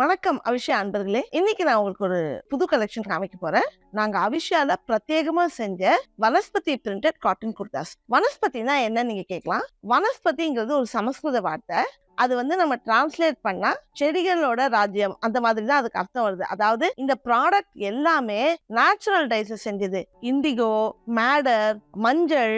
வணக்கம் அவிஷா அன்பர்களே. இன்னைக்கு நான் உங்களுக்கு ஒரு புது கலெக்ஷன் காமிக்க போறேன். நாங்க அவிஷால பிரத்யேகமா செஞ்ச வனஸ்பதி பிரிண்டட் காட்டன் குர்தாஸ் வனஸ்பதினா என்ன நீங்க கேட்கலாம் வனஸ்பதிங்கிறது ஒரு சமஸ்கிருத வார்த்தை. அது வந்து நம்ம டிரான்ஸ்லேட் பண்ணா செடிகளோட ராஜ்யம் அந்த மாதிரி தான் அதுக்கு அர்த்தம் வருது. அதாவது இந்த ப்ராடக்ட் எல்லாமே நேச்சுரல் டைஸஸ் செஞ்சது. இண்டிகோ மேடர் மஞ்சள்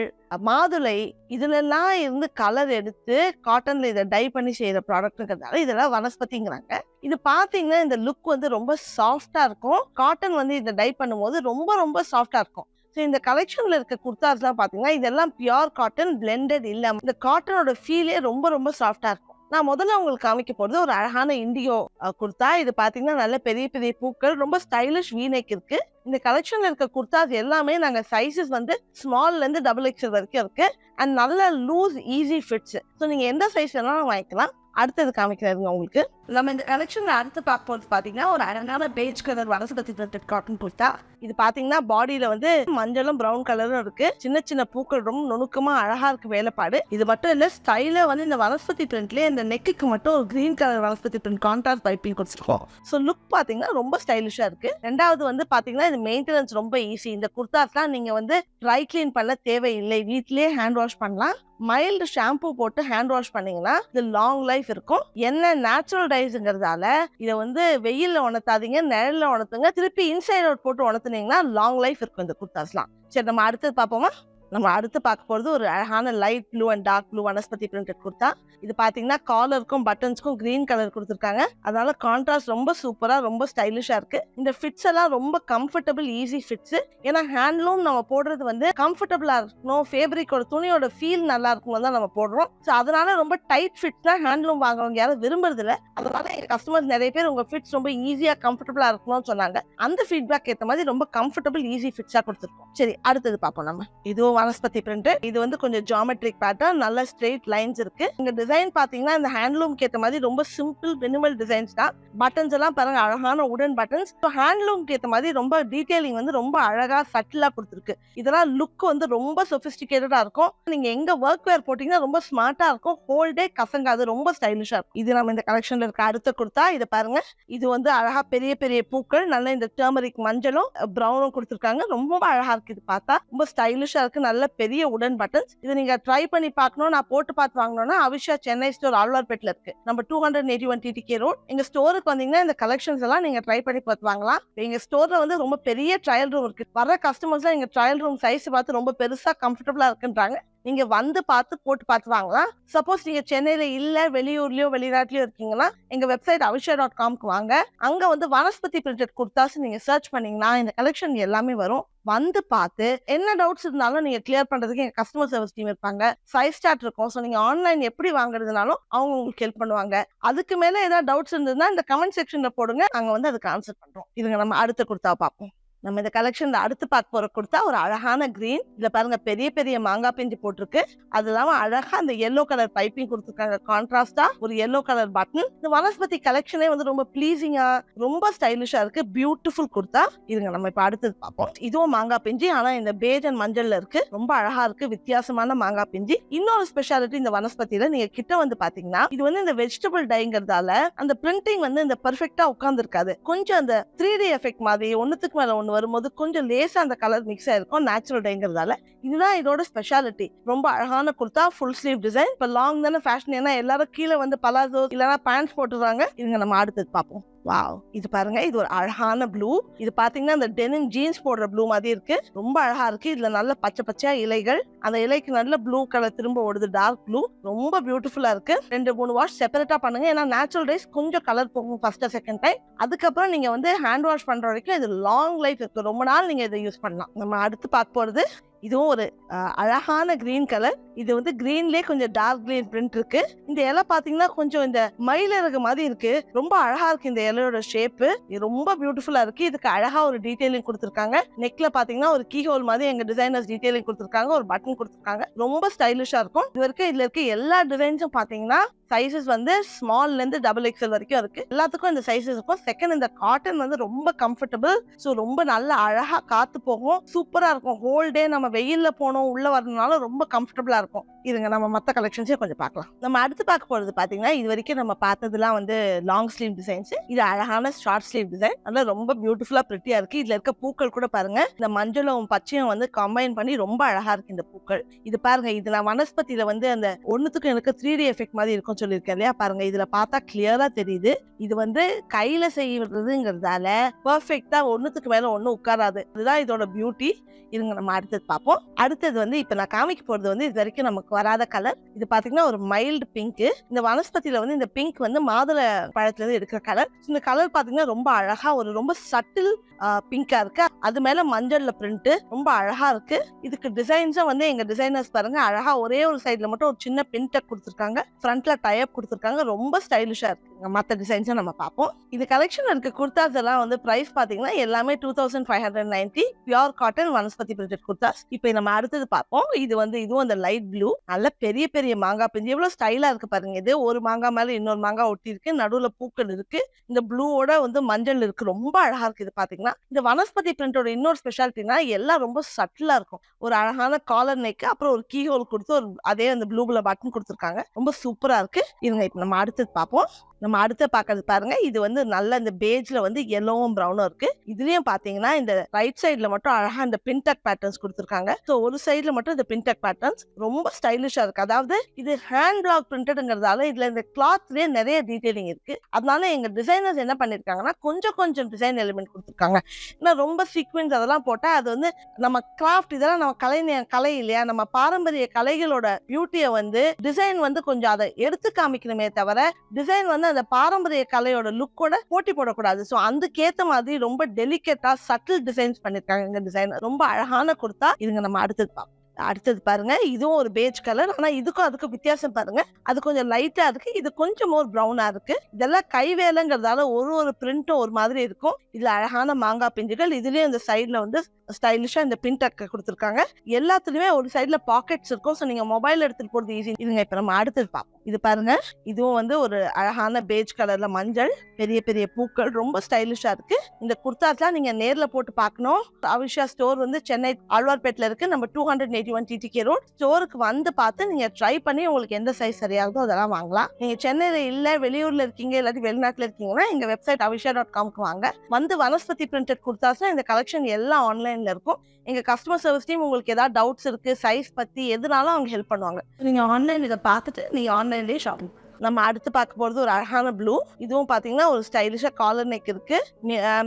மாதுளை இதுலெல்லாம் இருந்து கலர் எடுத்து காட்டன்ல இதை டை பண்ணி செய்யற ப்ராடக்ட்ங்கிறதால இதெல்லாம் வனஸ்பதிங்கிறாங்க. இது பாத்தீங்கன்னா இந்த லுக் வந்து ரொம்ப சாஃப்டா இருக்கும். காட்டன் வந்து இதை டை பண்ணும்போது ரொம்ப ரொம்ப சாஃப்டா இருக்கும். ஸோ இந்த கலெக்ஷன்ல இருக்க குர்தாஸ்லாம் பாத்தீங்கன்னா இதெல்லாம் பியோர் காட்டன் பிளெண்டட் இல்ல இந்த காட்டனோட ஃபீலே ரொம்ப ரொம்ப சாஃப்டா இருக்கும். நான் முதல்ல உங்களுக்கு காமிக்க போறது ஒரு அழகான இண்டியோ குர்த்தா இது பாத்தீங்கன்னா நல்ல பெரிய பெரிய பூக்கள் ரொம்ப ஸ்டைலிஷ் வீணைக்கு இருக்கு. இந்த கலெக்ஷன்ல இருக்க குர்த்தாஸ் எல்லாமே நாங்க சைஸஸ் வந்து ஸ்மால்ல இருந்து டபுள் எக்ஸல் வரைக்கும் இருக்கு. அண்ட் நல்ல லூஸ் ஈஸி ஃபிட்ஸ் ஸோ நீங்க எந்த சைஸ் வேணாலும் வாங்கிக்கலாம். அடுத்தது காமிக்கிறாருங்க உங்களுக்கு. நம்ம இந்த கலெக்ஷன்ல அடுத்து பார்க்க போறது பாத்தீங்கன்னா ஒரு அழகான beige colour Vanaspati printed cotton kurta இது பாத்தீங்கன்னா பாடியில வந்து மஞ்சளும் பிரவுன் கலரும் இருக்கு. சின்ன சின்ன பூக்கள் ரொம்ப நுணுக்கமா அழகா இருக்கு வேலைப்பாடு. இது மட்டும் இல்ல ஸ்டைல வந்து இந்த வனஸ்பதி பிரிண்ட்லயே இந்த நெக்குக்கு மட்டும் ஒரு green colour Vanaspati print contrast piping கொடுத்துருக்கோம் ஸோ லுக் பாத்தீங்கன்னா ரொம்ப ஸ்டைலிஷா இருக்கு. ரெண்டாவது வந்து பாத்தீங்கன்னா இது மெயின்டெனன்ஸ் ரொம்ப ஈஸி இந்த குர்தாஸ்லாம் நீங்க வந்து ட்ரை கிளீன் பண்ண தேவையில்லை. வீட்லயே ஹேண்ட் வாஷ் பண்ணலாம். மைல்டு ஷாம்பு போட்டு ஹேண்ட் வாஷ் பண்ணீங்கன்னா இது லாங் லைஃப் இருக்கும். என்ன நேச்சுரல் டைஸ்ங்கிறதால இதை வந்து வெயில்ல உணர்த்தாதீங்க நிழல்ல உணர்த்துங்க. திருப்பி இன்சைட் அவுட் போட்டு உணர்த்துனீங்கன்னா லாங் லைஃப் இருக்கும் இந்த குர்தாஸ்லாம் சரி நம்ம அடுத்தது பார்ப்போமா? நம்ம அடுத்து பார்க்க போகிறது ஒரு அழகான light blue and dark blue Vanaspati printed kurta. இது பார்த்தீங்கன்னா காலருக்கும் பட்டன்ஸ்க்கும் கிரீன் கலர் கொடுத்துருக்காங்க. அதனால கான்ட்ராஸ்ட் ரொம்ப சூப்பராக ரொம்ப ஸ்டைலிஷாக இருக்கு. இந்த ஃபிட்ஸ் எல்லாம் ரொம்ப கம்ஃபர்டபுள் ஈஸி ஃபிட்ஸ் ஏன்னா ஹேண்ட்லூம் நம்ம போடுறது வந்து கம்ஃபர்டபுளாக இருக்கணும். ஃபேப்ரிக்கோட துணியோட ஃபீல் நல்லா இருக்கணும் தான் நம்ம போடுறோம். ஸோ அதனால ரொம்ப டைட் ஃபிட்ஸ்னா ஹேண்ட்லூம் வாங்குறவங்க யாரும் விரும்புறது இல்லை அதனால எங்கள் கஸ்டமர்ஸ் நிறைய பேர் உங்கள் ஃபிட்ஸ் ரொம்ப ஈஸியாக கம்ஃபர்டபுளாக இருக்கணும்னு சொன்னாங்க. அந்த ஃபீட்பேக் ஏற்ற மாதிரி ரொம்ப கம்ஃபர்டபுள் ஈஸி ஃபிட்ஸாக கொடுத்துருக்கோம். சரி அடுத்தது பார்ப்போம் நம்ம. இதுவும் வனஸ்பதி பிரிண்ட் இது வந்து கொஞ்சம் ஜாமெட்ரிக் பேட்டர்ன் நல்ல ஸ்ட்ரெயிட் லைன்ஸ் இருக்கு. இந்த டிசைன் பாத்தீங்கன்னா இந்த ஹேண்ட்லூம்க்கு ஏற்ற மாதிரி ரொம்ப சிம்பிள் மினிமல் டிசைன்ஸ் தான். பட்டன்ஸ் எல்லாம் பாருங்க அழகான உடன் பட்டன்ஸ் ஹேண்ட்லூம்க்கு ஏற்ற மாதிரி ரொம்ப டீடைலிங் வந்து ரொம்ப அழகா சட்டிலா கொடுத்துருக்கு. இதெல்லாம் லுக் வந்து ரொம்ப சொபிஸ்டிகேட்டடா இருக்கும். நீங்க எங்க ஒர்க் வேர் போட்டீங்கன்னா ரொம்ப ஸ்மார்ட்டா இருக்கும். ஹோல் டே கசங்காது ரொம்ப ஸ்டைலிஷா இருக்கும். இது நம்ம இந்த கலெக்ஷன்ல இருக்க அடுத்த கொடுத்தா இதை பாருங்க. இது வந்து அழகா பெரிய பெரிய பூக்கள் நல்ல இந்த டேர்மரிக் மஞ்சளும் ப்ரௌனும் கொடுத்துருக்காங்க. ரொம்ப அழகா இருக்கு இது பார்த்தா. ரொம்ப ஸ்டைலிஷா இருக்கு. நல்ல பெரிய உடன் பட்டன்ஸ் இதை நீங்க ட்ரை பண்ணி பார்க்கணும். நான் போட்டு பார்த்து வாங்கணும்னா அவிஷா சென்னை ஸ்டோர் ஆழ்வார்பேட்டில் இருக்கு. நம்ம two hundred eighty one TTK road எங்க ஸ்டோருக்கு வந்தீங்கன்னா இந்த கலெக்ஷன்ஸ் எல்லாம் நீங்க ட்ரை பண்ணி பார்த்து வாங்கலாம். எங்க ஸ்டோர்ல வந்து ரொம்ப பெரிய ட்ரையல் ரூம் இருக்கு. வர கஸ்டமர்ஸ்லாம் எங்க ட்ரையல் ரூம் சைஸ் பார்த்து ரொம்ப பெருசா கம்ஃபர்டபுளா இருக்குன்றாங்க. நீங்க வந்து பார்த்து போட்டு பார்த்து வாங்கலாம். சப்போஸ் நீங்க சென்னையில இல்ல வெளியூர்லயோ வெளிநாட்டிலயோ இருக்கீங்கன்னா எங்க வெப்சைட் அவிஷா டாட் காம்க்கு வாங்க. அங்க வந்து வனஸ்பதி பிரிண்டட் குர்தாஸ் நீங்க சர்ச் பண்ணீங்கன்னா இந்த கலெக்ஷன் எல்லாமே வரும். வந்து பார்த்து என்ன டவுட்ஸ் இருந்தாலும் நீங்க கிளியர் பண்றதுக்கு எங்க கஸ்டமர் சர்வீஸ் டீம் இருப்பாங்க. ஃபைவ் ஸ்டார் இருக்கும். ஸோ நீங்க ஆன்லைன் எப்படி வாங்குறதுனாலும் அவங்க உங்களுக்கு ஹெல்ப் பண்ணுவாங்க. அதுக்கு மேல ஏதாவது டவுட்ஸ் இருந்ததுன்னா இந்த கமெண்ட் செக்ஷன்ல போடுங்க. நாங்க வந்து அதுக்கு ஆன்சர் பண்றோம். இதுங்க நம்ம அடுத்த கொடுத்தா பார்ப்போம். நம்ம இந்த கலெக்ஷன்ல அடுத்து பார்க்க போற கொடுத்தா ஒரு அழகான கிரீன் இதுல பாருங்க பெரிய பெரிய மாங்காய் பிஞ்சு போட்டிருக்கு. அது இல்லாம அழகா அந்த எல்லோ கலர் பைப்பிங் கொடுத்துருக்காங்க. கான்ட்ராஸ்டா ஒரு எல்லோ கலர் பட்டன் இந்த வனஸ்பதி கலெக்ஷனே வந்து ரொம்ப ப்ளீசிங்கா ரொம்ப ஸ்டைலிஷா இருக்கு. பியூட்டிஃபுல் கொடுத்தா இதுங்க நம்ம இப்ப அடுத்தது பார்ப்போம். இதுவும் மாங்காய் பிஞ்சு ஆனா இந்த பேஜ் அண்ட் மஞ்சள்ல இருக்கு. ரொம்ப அழகா இருக்கு வித்தியாசமான மாங்காய் பிஞ்சு. இன்னொரு ஸ்பெஷாலிட்டி இந்த வனஸ்பதியில நீங்க கிட்ட வந்து பாத்தீங்கன்னா இது வந்து இந்த வெஜிடபிள் டைங்கிறதால அந்த பிரிண்டிங் வந்து இந்த பெர்ஃபெக்டா உட்கார்ந்து இருக்காது கொஞ்சம் அந்த த்ரீ டி எஃபெக்ட் மாதிரி ஒன்னுத்துக்கு மேல ஒண்ணு வரும்போது கொஞ்சம் லேசாக அந்த கலர் மிக்ஸ் ஆயிருக்கும் நேச்சுரல் டைங்கிறதால இதுதான் இதோட ஸ்பெஷாலிட்டி ரொம்ப அழகான குர்த்தா ஃபுல் ஸ்லீவ் டிசைன் இப்போ லாங் தானே ஃபேஷன் ஏன்னா எல்லாரும் கீழே வந்து பலாசோ இல்லைன்னா பேண்ட்ஸ் போட்டுறாங்க. இதுங்க நம்ம அடுத்தது பார்ப்போம். வாவ் இது பாருங்க இது ஒரு அழகான ப்ளூ இது பாத்தீங்கன்னா அந்த டெனிம் ஜீன்ஸ் போடுற ப்ளூ மாதிரி இருக்கு. ரொம்ப அழகா இருக்கு. இதுல நல்ல பச்சை பச்சையா இலைகள். அந்த இலைக்கு நல்ல ப்ளூ கலர் திரும்ப ஓடுது டார்க் ப்ளூ ரொம்ப பியூட்டிஃபுல்லா இருக்கு. ரெண்டு மூணு வாஷ் செப்பரேட்டா பண்ணுங்க. ஏன்னா நேச்சுரல் ரைஸ் கொஞ்சம் கலர் போகும் ஃபர்ஸ்ட் செகண்ட் டைம் அதுக்கப்புறம் நீங்க வந்து ஹேண்ட் வாஷ் பண்ற வரைக்கும் இது லாங் லைஃப் இருக்கு. ரொம்ப நாள் நீங்க இதை யூஸ் பண்ணலாம். நம்ம அடுத்து பார்க்க போறது இதுவும் ஒரு அழகான கிரீன் கலர் இது வந்து கிரீன்லயே கொஞ்சம் டார்க் கிரீன் பிரிண்ட் இருக்கு. இந்த இலை பாத்தீங்கன்னா கொஞ்சம் இந்த மயிலிறகு மாதிரி இருக்கு. ரொம்ப அழகா இருக்கு இந்த இலையோட ஷேப்பு இது ரொம்ப பியூட்டிஃபுல்லா இருக்கு. இதுக்கு அழகா ஒரு டீடைலிங் கொடுத்துருக்காங்க. நெக்ல பாத்தீங்கன்னா ஒரு கீ ஹோல் மாதிரி எங்க டிசைனர்ஸ் டீடைலிங் கொடுத்துருக்காங்க. ஒரு பட்டன் கொடுத்துருக்காங்க. ரொம்ப ஸ்டைலிஷா இருக்கும். இது வரைக்கும் இதுல இருக்க எல்லா டிசைன்ஸும் பாத்தீங்கன்னா சைஸஸ் வந்து ஸ்மால்ல இருந்து டபுள் எக்ஸல் வரைக்கும் இருக்கு. எல்லாத்துக்கும் இந்த சைஸஸ் இருக்கும். செகண்ட் இந்த காட்டன் வந்து ரொம்ப கம்ஃபர்டபுள் ஸோ ரொம்ப நல்ல அழகா காத்து போகும். சூப்பரா இருக்கும். ஹோல் டே நம்ம வெயிலில் போனோம் உள்ளே வரணுனாலும் ரொம்ப கம்ஃபர்டபுளாக இருக்கும் இதுங்க நம்ம மற்ற கலெக்ஷன்ஸே கொஞ்சம் பார்க்கலாம். நம்ம அடுத்து பார்க்க போகிறது பார்த்தீங்கன்னா இது வரைக்கும் நம்ம பார்த்ததுலாம் வந்து லாங் ஸ்லீவ் டிசைன்ஸ் இது அழகான ஷார்ட் ஸ்லீவ் டிசைன் அதெல்லாம் ரொம்ப பியூட்டிஃபுல்லாக பிரிட்டியா இருக்குது இதில் இருக்க பூக்கள் கூட பாருங்கள் இந்த மஞ்சளும் பச்சையும் வந்து கம்பைன் பண்ணி ரொம்ப அழகாக இருக்குது இந்த பூக்கள். இது பாருங்கள் இதில் வனஸ்பதியில் வந்து அந்த ஒன்றுத்துக்கும் எனக்கு த்ரீ டி எஃபெக்ட் மாதிரி இருக்கும் சொல்லியிருக்கேன் இல்லையா? பாருங்க இதில் பார்த்தா கிளியராக தெரியுது. இது வந்து கையில் செய்யறதுங்கிறதால பர்ஃபெக்டாக ஒன்றுத்துக்கு மேலே ஒன்றும் உட்காராது. இதுதான் இதோட பியூட்டி இருங்க நம்ம அடுத்தது பார்ப்போம் பார்ப்போம். அடுத்தது வந்து இப்போ நான் காமிக்க போகிறது வந்து இது வரைக்கும் நமக்கு வராத கலர் இது பார்த்தீங்கன்னா ஒரு மைல்டு பிங்க் இந்த வனஸ்பதியில் வந்து இந்த பிங்க் வந்து மாதுளை பழத்துலேருந்து எடுக்கிற கலர் இந்த கலர் பார்த்தீங்கன்னா ரொம்ப அழகாக ஒரு ரொம்ப சட்டில் பிங்காக இருக்கு. அது மேலே மஞ்சளில் பிரிண்ட்டு ரொம்ப அழகாக இருக்கு. இதுக்கு டிசைன்ஸும் வந்து எங்கள் டிசைனர்ஸ் பாருங்கள் அழகாக ஒரே ஒரு சைடில் மட்டும் ஒரு சின்ன பின்டெக் கொடுத்துருக்காங்க. ஃப்ரண்ட்ல டயப் கொடுத்துருக்காங்க. ரொம்ப ஸ்டைலிஷாக இருக்கு. மற்ற டிசைன்ஸும் நம்ம பார்ப்போம். இது கலெக்ஷன் இருக்க குர்தாஸ் எல்லாம் வந்து ப்ரைஸ் பார்த்தீங்கன்னா எல்லாமே two thousand five hundred ninety pure cotton Vanaspati printed kurtas இப்போ நம்ம அடுத்தது பார்ப்போம் இது வந்து இதுவும் அந்த லைட் ப்ளூ. நல்ல பெரிய பெரிய மாங்காய் பிஞ்சு. எவ்வளோ ஸ்டைலாக இருக்கு பாருங்க. இது ஒரு மாங்காய் மேலே இன்னொரு மாங்காய் ஒட்டி இருக்கு நடுவில் பூக்கள் இருக்கு. இந்த ப்ளூவோட வந்து மஞ்சள் இருக்கு. ரொம்ப அழகா இருக்கு இது பார்த்தீங்கன்னா இந்த வனஸ்பதி பிரிண்டோட இன்னொரு ஸ்பெஷாலிட்டினா எல்லாம் ரொம்ப சட்டிலா இருக்கும். ஒரு அழகான காலர் நெக் அப்புறம் ஒரு கீ ஹோல் கொடுத்து ஒரு அதே அந்த ப்ளூ கலர் பட்டன் கொடுத்துருக்காங்க. ரொம்ப சூப்பரா இருக்கு. இருங்க இப்போ நம்ம அடுத்தது பார்ப்போம் நம்ம அடுத்த பார்க்கறது பாருங்க. இது வந்து நல்ல இந்த பேஜ்ல வந்து எல்லோவும் ப்ரௌனும் இருக்கு. இதுலயும் பாத்தீங்கன்னா இந்த ரைட் சைட்ல மட்டும் அழகா இந்த பின்டெக் பேட்டர்ன்ஸ் கொடுத்துருக்காங்க. ஸோ ஒரு சைட்ல மட்டும் இந்த பின்டெக் பேட்டர்ன்ஸ் ரொம்ப ஸ்டைலிஷா இருக்கு. அதாவது இது ஹேண்ட் பிளாக் பிரிண்டட்ங்கிறதால இதுல இந்த கிளாத்லயே நிறைய டீடைலிங் இருக்கு. அதனால எங்க டிசைனர்ஸ் என்ன பண்ணிருக்காங்கன்னா கொஞ்சம் கொஞ்சம் டிசைன் எலிமெண்ட் கொடுத்துருக்காங்க. ஏன்னா ரொம்ப சீக்வன்ஸ் அதெல்லாம் போட்டா அது வந்து நம்ம கிராஃப்ட் இதெல்லாம் நம்ம கலை கலை இல்லையா? நம்ம பாரம்பரிய கலைகளோட பியூட்டியை வந்து டிசைன் வந்து கொஞ்சம் அதை எடுத்து காமிக்கணுமே தவிர டிசைன் வந்து அந்த பாரம்பரிய கலையோட லுக்கோட போட்டி போடக்கூடாது. ஸோ அதுக்கேற்ற மாதிரி ரொம்ப டெலிகேட்டா சட்டில் டிசைன்ஸ் பண்ணிருக்காங்க இந்த டிசைன் ரொம்ப அழகான கொடுத்தா இதுங்க நம்ம அடுத்தது பார்ப்போம் அடுத்தது பாருங்க. இதுவும் ஒரு பேஜ் கலர் ஆனா இதுக்கும் அதுக்கும் வித்தியாசம் பாருங்க. அது கொஞ்சம் லைட்டா இருக்கு. இது கொஞ்சம் ஒரு ப்ரௌனா இருக்கு. இதெல்லாம் கைவேலைங்கிறதால ஒரு ஒரு பிரிண்ட்டும் ஒரு மாதிரி இருக்கும். இதுல அழகான மாங்காய் பிஞ்சுகள். இதுலயும் இந்த சைட்ல வந்து ஸ்டைலிஷாக இந்த பின் கொடுத்துருக்காங்க. எல்லாத்துலேயுமே ஒரு சைடில் பாக்கெட்ஸ் இருக்கும். ஸோ நீங்கள் மொபைல் எடுத்துகிட்டு போகிறது ஈஸி இதுங்க இப்போ நம்ம அடுத்தது பார்ப்போம். இது பாருங்க. இதுவும் வந்து ஒரு அழகான பேஜ் கலரில் மஞ்சள் பெரிய பெரிய பூக்கள் ரொம்ப ஸ்டைலிஷாக இருக்குது இந்த குர்தாஸ்லாம் நீங்கள் நேரில் போட்டு பார்க்கணும். அவிஷா ஸ்டோர் வந்து சென்னை ஆழ்வார்பேட்டில் இருக்குது நம்ம two hundred eighty one TTK road ஸ்டோருக்கு வந்து பார்த்து நீங்கள் ட்ரை பண்ணி உங்களுக்கு எந்த சைஸ் சரியாகுதோ அதெல்லாம் வாங்கலாம். நீங்கள் சென்னையில் இல்லை வெளியூரில் இருக்கீங்க இல்லாட்டி வெளிநாட்டில் இருக்கீங்கன்னா எங்கள் வெப்சைட் அவிஷா டாட் காம்க்கு வாங்க. வந்து வனஸ்பதி பிரிண்டட் குர்தாஸ்னா இந்த கலெக்ஷன் எல்லாம் ஆன்லைன் ஆன்லைன்ல இருக்கும். எங்க கஸ்டமர் சர்வீஸ் டீம் உங்களுக்கு ஏதாவது டவுட்ஸ் இருக்கு சைஸ் பத்தி எதுனாலும் அவங்க ஹெல்ப் பண்ணுவாங்க. நீங்க ஆன்லைன் இதை பார்த்துட்டு நீங்க ஆன்லைன்லேயே ஷாப்பிங் நம்ம அடுத்து பார்க்க போகிறது ஒரு அழகான ப்ளூ இதுவும் பார்த்தீங்கன்னா ஒரு ஸ்டைலிஷாக காலர் நெக் இருக்கு.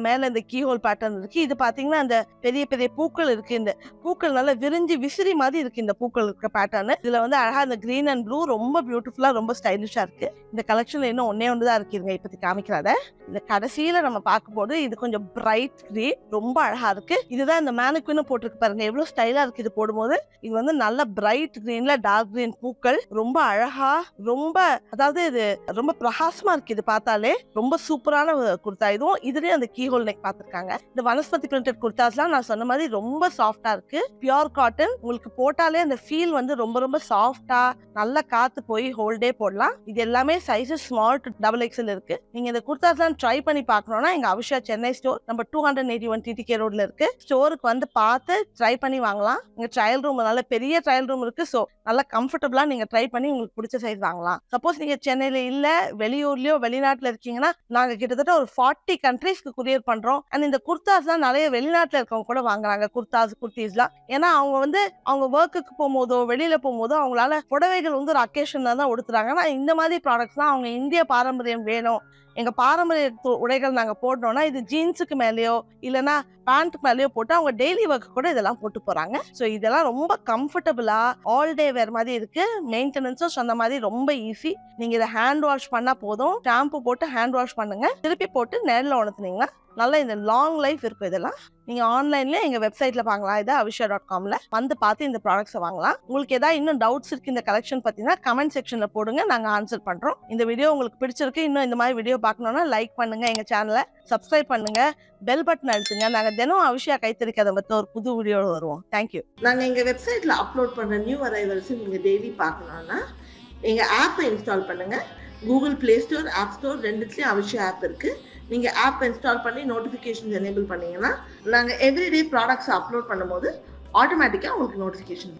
மேலே இந்த கீ ஹோல் பேட்டர்ன் இருக்கு. இது பார்த்தீங்கன்னா அந்த பெரிய பெரிய பூக்கள் இருக்கு. இந்த பூக்கள் நல்லா விரிஞ்சு விசிறி மாதிரி இருக்கு இந்த பூக்கள் இருக்க பேட்டர்னு இதில் வந்து அழகாக இந்த கிரீன் அண்ட் ப்ளூ ரொம்ப பியூட்டிஃபுல்லாக ரொம்ப ஸ்டைலிஷாக இருக்கு. இந்த கலெக்ஷன்ல இன்னும் ஒன்னே ஒன்று தான் இருக்குதுங்க இப்பத்தி காமிக்கிறாத. இந்த கடைசியில் நம்ம பார்க்கும்போது இது கொஞ்சம் பிரைட் க்ரீன் ரொம்ப அழகாக இருக்கு. இதுதான் இந்த மேனுக்குன்னு போட்டிருக்கு பாருங்க. எவ்வளோ ஸ்டைலாக இருக்கு இது போடும்போது. இது வந்து நல்ல பிரைட் க்ரீனில் டார்க் கிரீன் பூக்கள். ரொம்ப அழகாக ரொம்ப அதாவது இது ரொம்ப பிரகாசமா இருக்கு இது பார்த்தாலே. ரொம்ப சூப்பரான குர்த்தா குர்தா. இதுவும் இதுலயே அந்த கீ ஹோல் நெக் பார்த்துருக்காங்க. இந்த வனஸ்பதி பிரிண்டட் குர்த்தாஸ்லாம் நான் சொன்ன மாதிரி ரொம்ப சாஃப்டா இருக்கு. பியோர் காட்டன் உங்களுக்கு போட்டாலே அந்த ஃபீல் வந்து ரொம்ப ரொம்ப சாஃப்டா நல்லா காத்து போய் ஹோல்டே போடலாம். இது எல்லாமே sizes small to double XL இருக்கு. நீங்க இந்த குர்த்தாஸ்லாம் ட்ரை பண்ணி பார்க்கணும்னா எங்க அவிஷா சென்னை ஸ்டோர் நம்ம two hundred eighty one TTK ரோட்ல இருக்கு. ஸ்டோருக்கு வந்து பார்த்து ட்ரை பண்ணி வாங்கலாம். இங்க ட்ரையல் ரூம் நல்ல பெரிய ட்ரையல் ரூம் இருக்கு. ஸோ நல்லா கம்ஃபர்டபுளா நீங்க ட்ரை பண்ணி உங்களுக்கு பிடிச்ச சைஸ் வாங்கலாம். சப்போஸ் நீங்க சென்னையில இல்ல வெளியூர்லயோ வெளிநாட்டுல இருக்கீங்கன்னா நாங்க கிட்டத்தட்ட ஒரு ஃபார்ட்டி கண்ட்ரீஸ்க்கு குரியர் பண்றோம். அண்ட் இந்த குர்தாஸ் தான் நிறைய வெளிநாட்டுல இருக்கவங்க கூட வாங்குறாங்க குர்தாஸ் குர்த்திஸ்லாம் ஏன்னா அவங்க வந்து அவங்க ஒர்க்குக்கு போகும்போதோ வெளியில போகும்போதோ அவங்களால புடவைகள் வந்து ஒரு அக்கேஷன் தான் உடுத்துறாங்க. ஆனா இந்த மாதிரி ப்ராடக்ட்ஸ் தான் அவங்க இந்திய பாரம்பரியம் வேணும். எங்க பாரம்பரிய து- உடைகள் நாங்க போடணும்னா இது ஜீன்ஸுக்கு மேலேயோ இல்லைன்னா பேண்ட் மேலேயோ போட்டு அவங்க டெய்லி ஒர்க் கூட இதெல்லாம் போட்டு போறாங்க. ஸோ இதெல்லாம் ரொம்ப கம்ஃபர்டபுளா ஆல் டே வேர் மாதிரி இருக்கு. மெயின்டெனன்ஸும் சொன்ன மாதிரி ரொம்ப ஈஸி நீங்க இதை ஹேண்ட் வாஷ் பண்ணா போதும். ஷாம்பு போட்டு ஹேண்ட் வாஷ் பண்ணுங்க. திருப்பி போட்டு நேரில் உணர்த்துனீங்கன்னா நல்லா இந்த லாங் லைஃப் இருக்கும் இதெல்லாம். நீங்க ஆன்லைன்ல எங்க வெப்சைட்ல பார்க்கலாம். இதை அவிஷா டாட் காம்ல வந்து பார்த்து இந்த ப்ராடக்ட்ஸை வாங்கலாம். உங்களுக்கு ஏதாவது இன்னும் டவுட்ஸ் இருக்கு இந்த கலெக்ஷன் பார்த்தீங்கன்னா கமெண்ட் செக்ஷன்ல போடுங்க. நாங்க ஆன்சர் பண்றோம். இந்த வீடியோ உங்களுக்கு பிடிச்சிருக்கு இன்னும் இந்த மாதிரி வீடியோ பார்க்கணும்னா லைக் பண்ணுங்க. எங்க சேனலை சப்ஸ்கிரைப் பண்ணுங்க. பெல் பட்டன் அழுத்துங்க. நாங்க தினம் அவிஷா கைத்தறிக்க அதை பத்தி ஒரு புது வீடியோ வருவோம். தேங்க்யூ நாங்க எங்க வெப்சைட்ல அப்லோட் பண்ற நியூ அரைவல்ஸ் நீங்க டெய்லி பார்க்கணுன்னா எங்க ஆப்பை இன்ஸ்டால் பண்ணுங்க. Google Play Store App Store ரெண்டுத்துலயும் அவசியம் ஆப் இருக்கு. நீங்க ஆப் இன்ஸ்டால் பண்ணி நோட்டிஃபிகேஷன்ஸ் எனேபிள் பண்ணீங்கன்னா நாங்க எவ்ரிடே ப்ராடக்ட்ஸ் அப்லோட் பண்ணும்போது ஆட்டோமேட்டிக்கா உங்களுக்கு நோட்டிஃபிகேஷன்